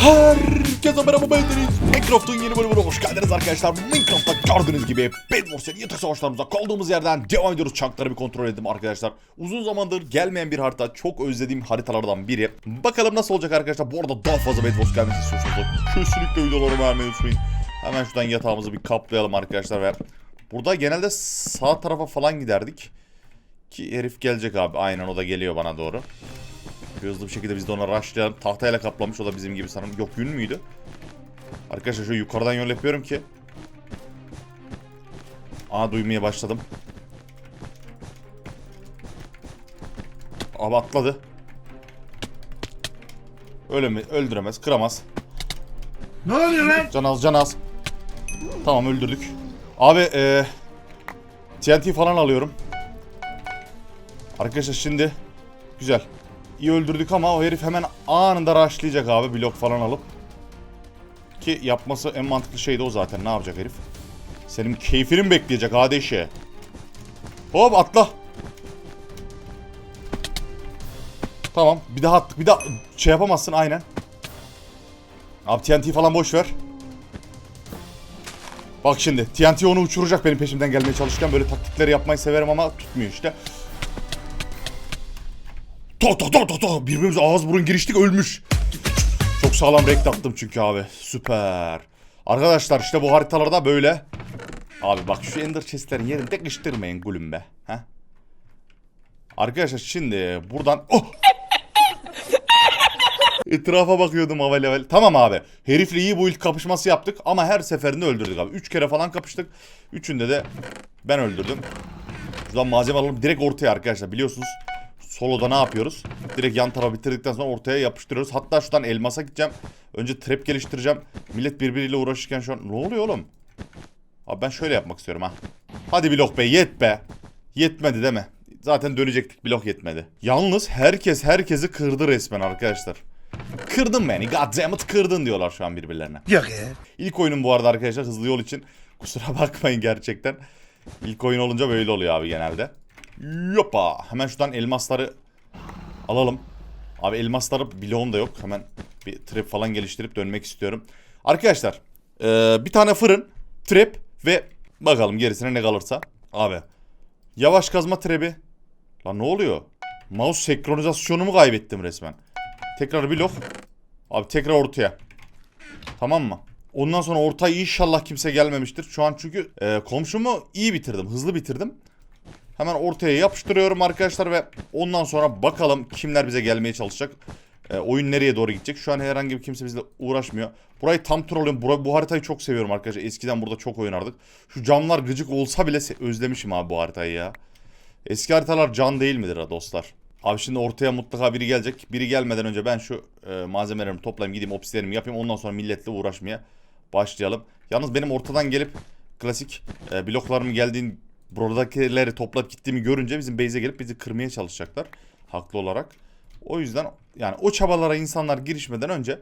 Herkese merhaba ben Deniz. Minecraft'ın yeni bölümüne hoş geldiniz arkadaşlar. Minecraft'ta gördüğünüz gibi Bedwars'ın yatak savaşlarımıza kaldığımız yerden devam ediyoruz. Çankları bir kontrol ettim arkadaşlar. Uzun zamandır gelmeyen bir harita. Çok özlediğim haritalardan biri. Bakalım nasıl olacak arkadaşlar. Bu arada daha fazla Bedwars gelmesi istiyorsanız kesinlikle videoları beğenmeyi unutmayın. Hemen şuradan yatağımızı bir kaplayalım arkadaşlar ve burada genelde sağ tarafa falan giderdik. Ki herif gelecek abi. Aynen o da geliyor bana doğru. Hızlı bir şekilde biz de ona rushlayalım. Tahtayla kaplamış o da bizim gibi sanırım. Yok yün müydü? Arkadaşlar şu yukarıdan yol yapıyorum ki. Aa duymaya başladım. Abi atladı. Öyle mi? Öldüremez, kıramaz. Ne oluyor lan? Can az, can az. Tamam öldürdük. Abi eee TNT falan alıyorum. Arkadaşlar şimdi güzel. İyi öldürdük ama o herif hemen anında rushlayacak abi blok falan alıp. Ki yapması en mantıklı şey de o zaten. Ne yapacak herif? Senin keyfini mi bekleyecek hadi işe? Hop atla. Tamam bir daha attık. Bir daha şey yapamazsın aynen. Abi TNT falan boş ver. Bak şimdi TNT onu uçuracak benim peşimden gelmeye çalışırken böyle taktikleri yapmayı severim ama tutmuyor işte. To to to to to birbirimize ağız burun giriştik ölmüş. Çok sağlam renk attım çünkü abi. Süper. Arkadaşlar işte bu haritalarda böyle. Abi bak şu ender chestlerin yerinde kıştırmayın gülüm be. Heh. Arkadaşlar şimdi buradan... Oh! Etrafa bakıyordum avel avel. Tamam abi. Herifle iyi bu ilk kapışması yaptık ama her seferinde öldürdük abi. Üç kere falan kapıştık. Üçünde de ben öldürdüm. Şuradan malzeme alalım. Direkt ortaya arkadaşlar biliyorsunuz. Solo'da ne yapıyoruz? Direkt yan tarafa bitirdikten sonra ortaya yapıştırıyoruz. Hatta şuradan elmasa gideceğim. Önce trap geliştireceğim. Millet birbiriyle uğraşırken şu an... Ne oluyor oğlum? Abi ben şöyle yapmak istiyorum ha. Hadi blok be yet be. Yetmedi değil mi? Zaten dönecektik blok yetmedi. Yalnız herkes herkesi kırdı resmen arkadaşlar. Kırdın beni goddammit kırdın diyorlar şu an birbirlerine. Yok ya. İlk oyunum bu arada arkadaşlar hızlı yol için. Kusura bakmayın gerçekten. İlk oyun olunca böyle oluyor abi genelde. Yopa. Hemen şuradan elmasları alalım. Abi elmasları bloğum da yok. Hemen bir trap falan geliştirip dönmek istiyorum. Arkadaşlar eee, bir tane fırın, trap ve bakalım gerisine ne kalırsa. Abi yavaş kazma trebi. Lan ne oluyor? Mouse senkronizasyonumu kaybettim resmen. Tekrar blok. Abi tekrar ortaya. Tamam mı? Ondan sonra ortaya inşallah kimse gelmemiştir. Şu an çünkü e, komşumu iyi bitirdim. Hızlı bitirdim. Hemen ortaya yapıştırıyorum arkadaşlar ve ondan sonra bakalım kimler bize gelmeye çalışacak. E, oyun nereye doğru gidecek? Şu an herhangi bir kimse bizle uğraşmıyor. Burayı tam tur alıyorum. Bu haritayı çok seviyorum arkadaşlar. Eskiden burada çok oynardık. Şu camlar gıcık olsa bile özlemişim abi bu haritayı ya. Eski haritalar can değil midir ha dostlar? Abi şimdi ortaya mutlaka biri gelecek. Biri gelmeden önce ben şu e, malzemelerimi toplayayım gideyim obsidiyenimi yapayım. Ondan sonra milletle uğraşmaya başlayalım. Yalnız benim ortadan gelip klasik e, bloklarımın geldiğin buradakileri toplayıp gittiğimi görünce bizim base'e gelip bizi kırmaya çalışacaklar. Haklı olarak. O yüzden yani o çabalara insanlar girişmeden önce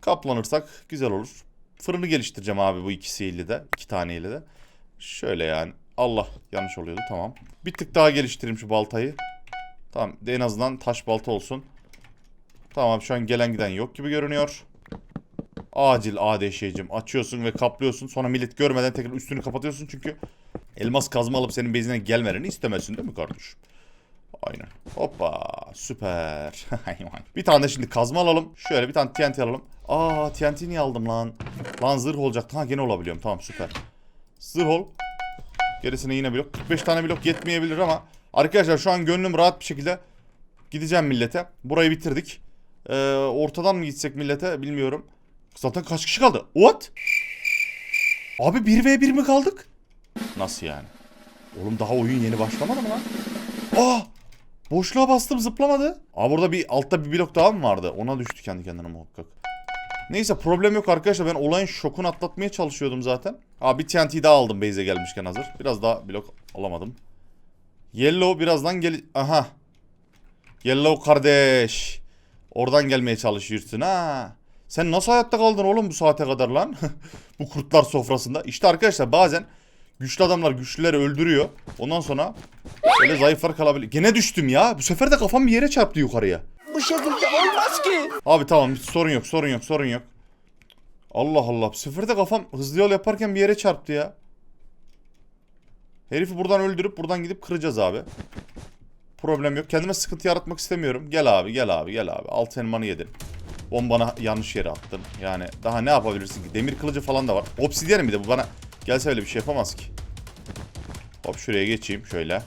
kaplanırsak güzel olur. Fırını geliştireceğim abi bu ikisiyle de. iki taneyle de. Şöyle yani. Allah yanlış oluyordu tamam. Bir tık daha geliştireyim şu baltayı. Tamam en azından taş balta olsun. Tamam şu an gelen giden yok gibi görünüyor. Acil ADŞ'cim açıyorsun ve kaplıyorsun. Sonra millet görmeden tekrar üstünü kapatıyorsun çünkü elmas kazma alıp senin bezine gelmelerini istemezsin değil mi kardeşim? Aynen. Hoppa süper. bir tane de şimdi kazma alalım. Şöyle bir tane TNT alalım. Aa TNT niye aldım lan? Lan zırh olacaktı. Ha gene olabiliyorum. Tamam süper. Zırh ol. Gerisine yine blok. 45 tane blok yetmeyebilir ama arkadaşlar şu an gönlüm rahat bir şekilde gideceğim millete. Burayı bitirdik. Ee, ortadan mı gitsek millete bilmiyorum. Zaten kaç kişi kaldı? What? Abi 1v1 mi kaldık? Nasıl yani? Oğlum daha oyun yeni başlamadı mı lan? Aa! Boşluğa bastım zıplamadı. Aa burada bir altta bir blok daha mı vardı? Ona düştü kendi kendine muhakkak. Neyse problem yok arkadaşlar. Ben olayın şokunu atlatmaya çalışıyordum zaten. Aa bir TNT daha aldım base'e gelmişken hazır. Biraz daha blok alamadım. Yellow birazdan gel... Aha. Yellow kardeş. Oradan gelmeye çalışıyorsun ha. Sen nasıl hayatta kaldın oğlum bu saate kadar lan? bu kurtlar sofrasında. İşte arkadaşlar bazen güçlü adamlar güçlüleri öldürüyor. Ondan sonra öyle zayıflar kalabilir. Gene düştüm ya. Bu sefer de kafam bir yere çarptı yukarıya. bu şekilde olmaz ki. Abi tamam sorun yok sorun yok sorun yok. Allah Allah. Bu sefer de kafam hızlı yol yaparken bir yere çarptı ya. Herifi buradan öldürüp buradan gidip kıracağız abi. Problem yok. Kendime sıkıntı yaratmak istemiyorum. Gel abi gel abi gel abi. Alt elmanı yedin. Bombana yanlış yere attın. Yani daha ne yapabilirsin ki? Demir kılıcı falan da var. Obsidyen bir de bu bana gelse öyle bir şey yapamaz ki. Hop şuraya geçeyim şöyle.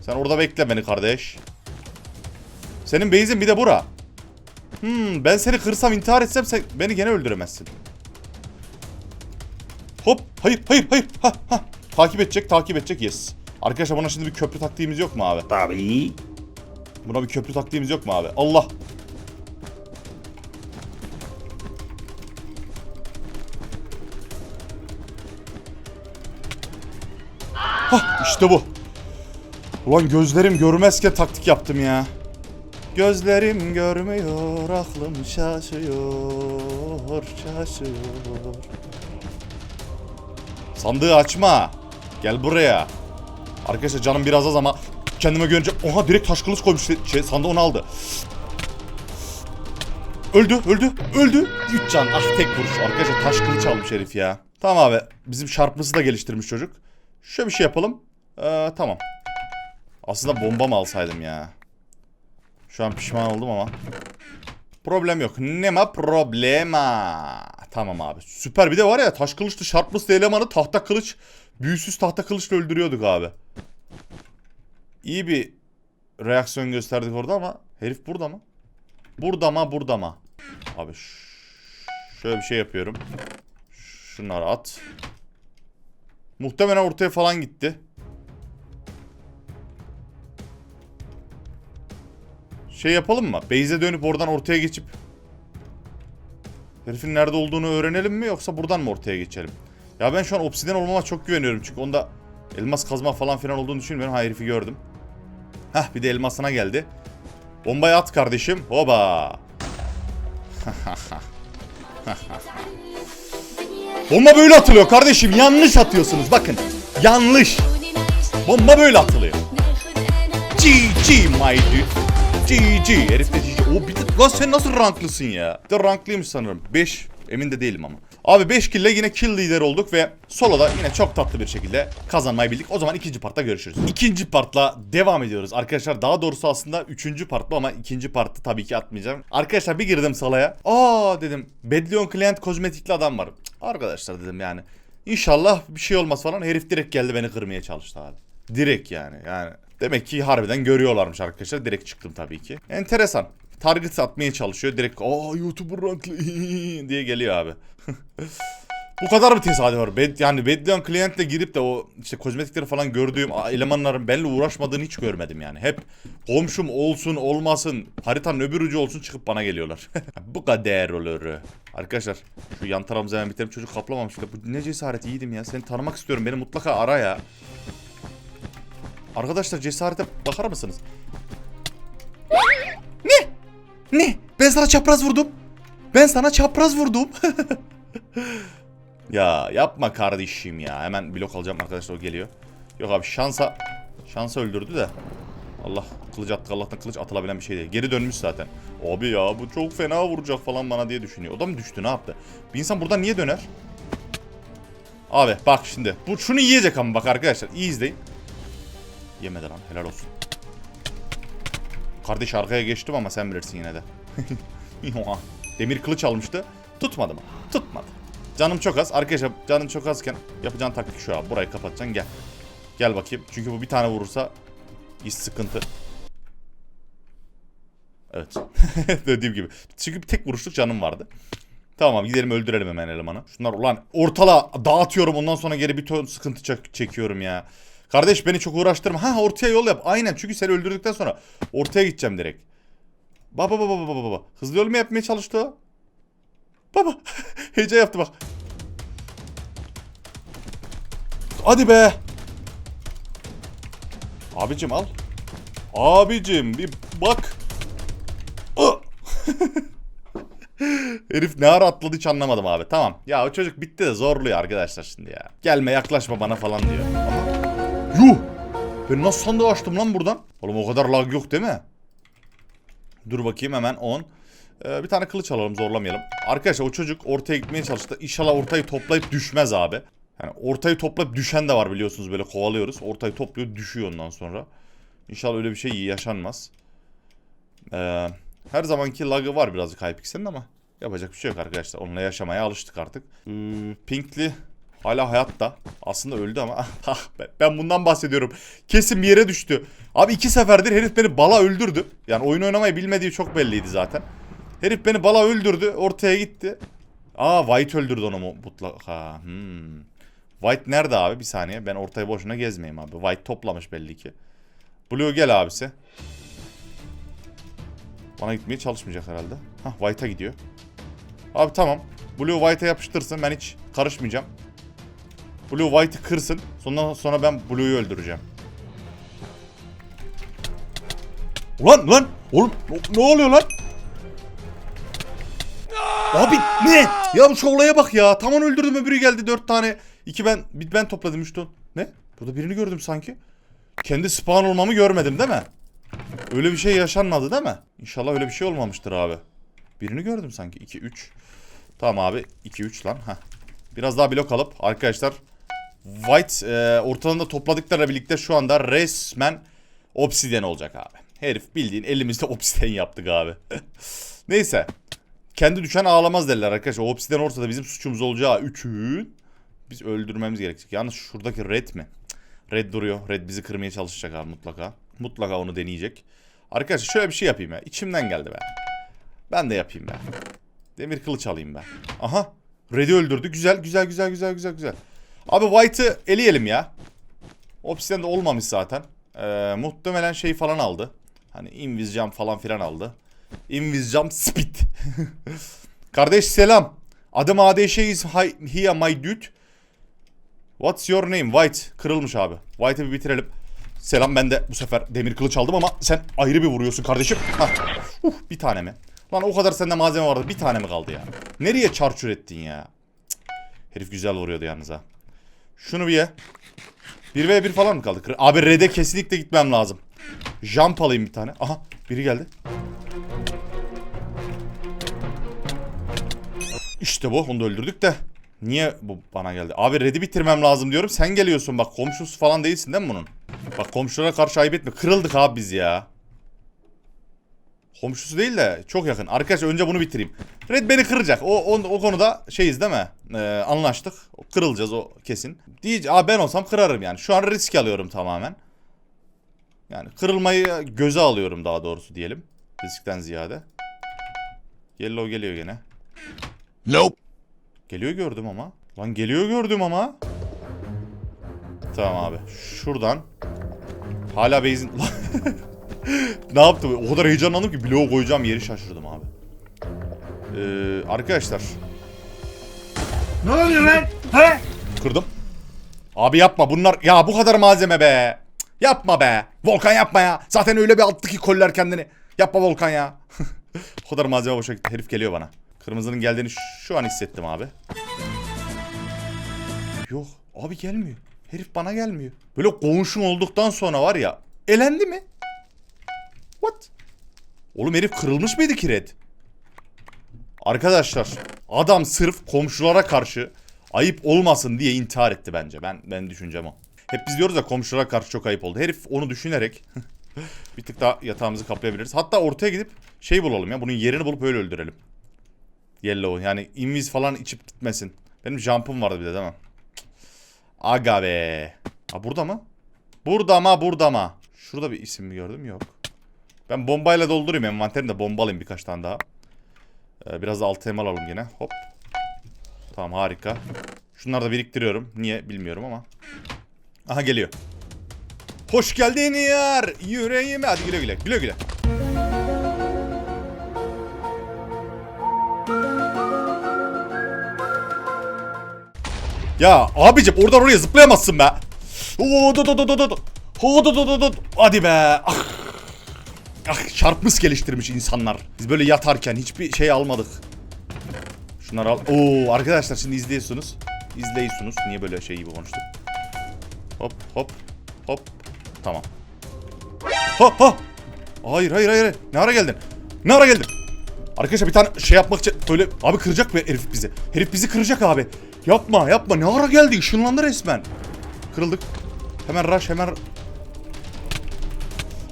Sen orada bekle beni kardeş. Senin base'in bir de bura. Hmm, ben seni kırsam intihar etsem sen beni gene öldüremezsin. Hop hayır hayır hayır. Ha, ha. Takip edecek takip edecek yes. Arkadaşlar buna şimdi bir köprü taktiğimiz yok mu abi? Tabii. Buna bir köprü taktiğimiz yok mu abi? Allah. Hah işte bu. Ulan gözlerim görmezken taktik yaptım ya. Gözlerim görmüyor, aklım şaşıyor, şaşıyor. Sandığı açma. Gel buraya. Arkadaşlar canım biraz az ama kendime görünce oha direkt taş kılıç koymuş şey, sandığı onu aldı. Öldü, öldü, öldü. 3 can. Ah tek vuruş. Arkadaşlar taş kılıç almış herif ya. Tamam abi. Bizim şarpması da geliştirmiş çocuk. Şöyle bir şey yapalım. Ee, tamam. Aslında bomba mı alsaydım ya? Şu an pişman oldum ama. Problem yok. Nema problema. Tamam abi. Süper. Bir de var ya taş kılıçlı şarpması elemanı tahta kılıç. Büyüsüz tahta kılıçla öldürüyorduk abi. İyi bir reaksiyon gösterdik orada ama herif burada mı? Burada mı burada mı? Abi şöyle bir şey yapıyorum. Şunları at. Muhtemelen ortaya falan gitti. Şey yapalım mı? Base'e dönüp oradan ortaya geçip Herifin nerede olduğunu öğrenelim mi yoksa buradan mı ortaya geçelim? Ya ben şu an obsiden olmama çok güveniyorum çünkü onda elmas kazma falan filan olduğunu düşünmüyorum. Ha herifi gördüm. Hah bir de elmasına geldi. Bombayı at kardeşim. Hoba. Bomba böyle atılıyor kardeşim. Yanlış atıyorsunuz bakın. Yanlış. Bomba böyle atılıyor. GG my dude. GG. Herif de GG. O bir de, lan sen nasıl ranklısın ya? Bir De ranklıymış sanırım. 5. Emin de değilim ama. Abi 5 kill yine kill lider olduk ve soloda yine çok tatlı bir şekilde kazanmayı bildik. O zaman ikinci partta görüşürüz. İkinci partla devam ediyoruz. Arkadaşlar daha doğrusu aslında üçüncü part bu ama ikinci partı tabii ki atmayacağım. Arkadaşlar bir girdim salaya. Aa dedim Bedlion Client kozmetikli adam var. Arkadaşlar dedim yani. İnşallah bir şey olmaz falan. Herif direkt geldi beni kırmaya çalıştı abi. Direkt yani yani. Demek ki harbiden görüyorlarmış arkadaşlar. Direkt çıktım tabii ki. Enteresan. Target atmaya çalışıyor. Direkt aa YouTuber ranklı diye geliyor abi. Bu kadar mı tesadüf var? Bed, yani Bedlion klientle girip de o işte kozmetikleri falan gördüğüm elemanların benimle uğraşmadığını hiç görmedim yani. Hep komşum olsun olmasın haritanın öbür ucu olsun çıkıp bana geliyorlar. Bu kadar olur. Arkadaşlar şu yan tarafımıza hemen biterim çocuk kaplamamış. Bu ne cesaret iyiydim ya. Seni tanımak istiyorum. Beni mutlaka ara ya. Arkadaşlar cesarete bakar mısınız? Ne? Ben sana çapraz vurdum. Ben sana çapraz vurdum. ya yapma kardeşim ya. Hemen blok alacağım arkadaşlar o geliyor. Yok abi şansa şansa öldürdü de. Allah kılıç attı Allah'tan kılıç atılabilen bir şey değil. Geri dönmüş zaten. Abi ya bu çok fena vuracak falan bana diye düşünüyor. O da mı düştü ne yaptı? Bir insan buradan niye döner? Abi bak şimdi. Bu şunu yiyecek ama bak arkadaşlar. iyi izleyin. Yemedi lan helal olsun. Kardeş arkaya geçtim ama sen bilirsin yine de. Demir kılıç almıştı. Tutmadı mı? Tutmadı. Canım çok az. Arkadaşlar canın çok azken yapacağın taktik şu abi. Burayı kapatacaksın gel. Gel bakayım. Çünkü bu bir tane vurursa iş sıkıntı. Evet. Dediğim gibi. Çünkü bir tek vuruşluk canım vardı. Tamam gidelim öldürelim hemen elemanı. Şunlar ulan ortala dağıtıyorum ondan sonra geri bir ton sıkıntı çek- çekiyorum ya. Kardeş beni çok uğraştırma. Ha ortaya yol yap. Aynen çünkü seni öldürdükten sonra ortaya gideceğim direkt. Baba baba baba baba. Hızlı mu yapmaya çalıştı? Baba. Heyecan yaptı bak. Hadi be. Abicim al. Abicim bir bak. Herif ne ara atladı hiç anlamadım abi. Tamam. Ya o çocuk bitti de zorluyor arkadaşlar şimdi ya. Gelme yaklaşma bana falan diyor. Ama... Yuh! Ben nasıl sandığı açtım lan buradan? Oğlum o kadar lag yok değil mi? Dur bakayım hemen 10. Ee, bir tane kılıç alalım zorlamayalım. Arkadaşlar o çocuk ortaya gitmeye çalıştı. İnşallah ortayı toplayıp düşmez abi. Yani ortayı toplayıp düşen de var biliyorsunuz böyle kovalıyoruz. Ortayı topluyor düşüyor ondan sonra. İnşallah öyle bir şey yaşanmaz. Ee, her zamanki lagı var birazcık Hypixel'in ama yapacak bir şey yok arkadaşlar. Onunla yaşamaya alıştık artık. Ee, Pinkli hala hayatta. Aslında öldü ama ah, ben- bundan bahsediyorum. Kesin bir yere düştü. Abi iki seferdir herif beni bala öldürdü. Yani oyun oynamayı bilmediği çok belliydi zaten. Herif beni bala öldürdü. Ortaya gitti. Aa White öldürdü onu mu mutlaka. Hmm. White nerede abi? Bir saniye. Ben ortaya boşuna gezmeyeyim abi. White toplamış belli ki. Blue gel abisi. Bana gitmeye çalışmayacak herhalde. Hah White'a gidiyor. Abi tamam. Blue White'a yapıştırsın. Ben hiç karışmayacağım. Blue White'ı kırsın. Sonra, sonra ben Blue'yu öldüreceğim. Ulan lan! Oğlum ne, oluyor lan? Abi ne? Ya şu olaya bak ya. Tamam öldürdüm öbürü geldi dört tane. İki ben bir ben topladım üç ton. Ne? Burada birini gördüm sanki. Kendi spawn olmamı görmedim değil mi? Öyle bir şey yaşanmadı değil mi? İnşallah öyle bir şey olmamıştır abi. Birini gördüm sanki. 2 3. Tamam abi. 2 3 lan. Heh. Biraz daha blok alıp arkadaşlar White e, ortalığında topladıklarla birlikte şu anda resmen obsidyen olacak abi. Herif bildiğin elimizde obsidyen yaptık abi. Neyse. Kendi düşen ağlamaz derler arkadaşlar. Obsidyen ortada bizim suçumuz olacağı üçün biz öldürmemiz gerekecek. Yalnız şuradaki red mi? Red duruyor. Red bizi kırmaya çalışacak abi mutlaka. Mutlaka onu deneyecek. Arkadaşlar şöyle bir şey yapayım ya. İçimden geldi ben. Ben de yapayım ben. Demir kılıç alayım ben. Aha. Red'i öldürdü. Güzel güzel güzel güzel güzel güzel. Abi White'ı eleyelim ya. Obsidian de olmamış zaten. Ee, muhtemelen şey falan aldı. Hani Invis Jump falan filan aldı. Invis Jump Speed. Kardeş selam. Adım ADŞ is here my dude. What's your name? White. Kırılmış abi. White'ı bir bitirelim. Selam ben de bu sefer demir kılıç aldım ama sen ayrı bir vuruyorsun kardeşim. Hah. Uh, bir tane mi? Lan o kadar sende malzeme vardı bir tane mi kaldı ya? Nereye çarçur ettin ya? Cık. Herif güzel vuruyordu yalnız ha. Şunu bir ye. 1v1 falan mı kaldı? Abi red'e kesinlikle gitmem lazım. Jump alayım bir tane. Aha biri geldi. İşte bu. Onu da öldürdük de. Niye bu bana geldi? Abi red'i bitirmem lazım diyorum. Sen geliyorsun bak. Komşusu falan değilsin değil mi bunun? Bak komşulara karşı ayıp etme. Kırıldık abi biz ya. Komşusu değil de çok yakın. Arkadaşlar önce bunu bitireyim. Red beni kıracak. O, o, o konuda şeyiz değil mi? Ee, anlaştık. Kırılacağız o kesin. Diyece Aa, ben olsam kırarım yani. Şu an risk alıyorum tamamen. Yani kırılmayı göze alıyorum daha doğrusu diyelim. Riskten ziyade. Yellow geliyor gene. Nope. Geliyor gördüm ama. Lan geliyor gördüm ama. Tamam abi. Şuradan. Hala base'in... ne yaptım? O kadar heyecanlandım ki bloğu koyacağım yeri şaşırdım abi. Ee, arkadaşlar. Ne oluyor lan? He? Kırdım. Abi yapma bunlar. Ya bu kadar malzeme be. Yapma be. Volkan yapma ya. Zaten öyle bir attı ki koller kendini. Yapma Volkan ya. o kadar malzeme boşa gitti. Herif geliyor bana. Kırmızının geldiğini şu an hissettim abi. Yok. Abi gelmiyor. Herif bana gelmiyor. Böyle komşun olduktan sonra var ya. Elendi mi? What? Oğlum herif kırılmış mıydı ki red? Arkadaşlar adam sırf komşulara karşı ayıp olmasın diye intihar etti bence. Ben ben düşüncem o. Hep biz diyoruz ya komşulara karşı çok ayıp oldu. Herif onu düşünerek bir tık daha yatağımızı kaplayabiliriz. Hatta ortaya gidip şey bulalım ya bunun yerini bulup öyle öldürelim. Yellow yani invis falan içip gitmesin. Benim jump'ım vardı bir de değil mi? Aga be. Ha burada mı? Burada mı burada mı? Şurada bir isim mi gördüm? Yok. Ben bombayla doldurayım envanterini de bomba alayım birkaç tane daha. Ee, biraz da altı emal alalım yine. Hop. Tamam harika. Şunları da biriktiriyorum. Niye bilmiyorum ama. Aha geliyor. Hoş geldin yar. Yüreğime. Hadi güle güle. Güle güle. Ya abicim oradan oraya zıplayamazsın be. Oo, do, do, do, do, do. Hadi be. Ah. Ah çarpmış geliştirmiş insanlar. Biz böyle yatarken hiçbir şey almadık. Şunları al. Oo arkadaşlar şimdi izliyorsunuz. İzleyiyorsunuz. Niye böyle şey gibi konuştuk? Hop hop hop. Tamam. Ha ha. Hayır hayır hayır. Ne ara geldin? Ne ara geldin? Arkadaşlar bir tane şey yapmak için böyle abi kıracak mı herif bizi? Herif bizi kıracak abi. Yapma yapma ne ara geldi ışınlandı resmen. Kırıldık. Hemen rush hemen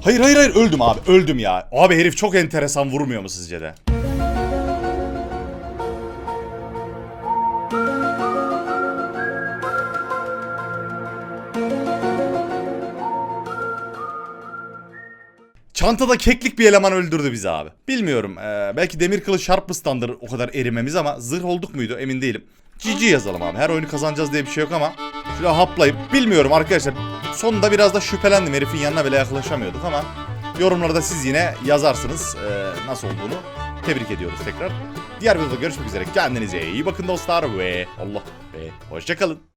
Hayır hayır hayır öldüm abi öldüm ya. Abi herif çok enteresan vurmuyor mu sizce de? Çantada keklik bir eleman öldürdü bizi abi. Bilmiyorum. eee, belki demir kılıç Sharpness'tandır o kadar erimemiz ama zırh olduk muydu emin değilim. GG yazalım abi. Her oyunu kazanacağız diye bir şey yok ama. Şöyle haplayıp bilmiyorum arkadaşlar. Sonunda biraz da şüphelendim. Herifin yanına bile yaklaşamıyorduk ama yorumlarda siz yine yazarsınız eee, nasıl olduğunu. Tebrik ediyoruz tekrar. Diğer videoda görüşmek üzere. Kendinize iyi bakın dostlar ve Allah ve hoşçakalın.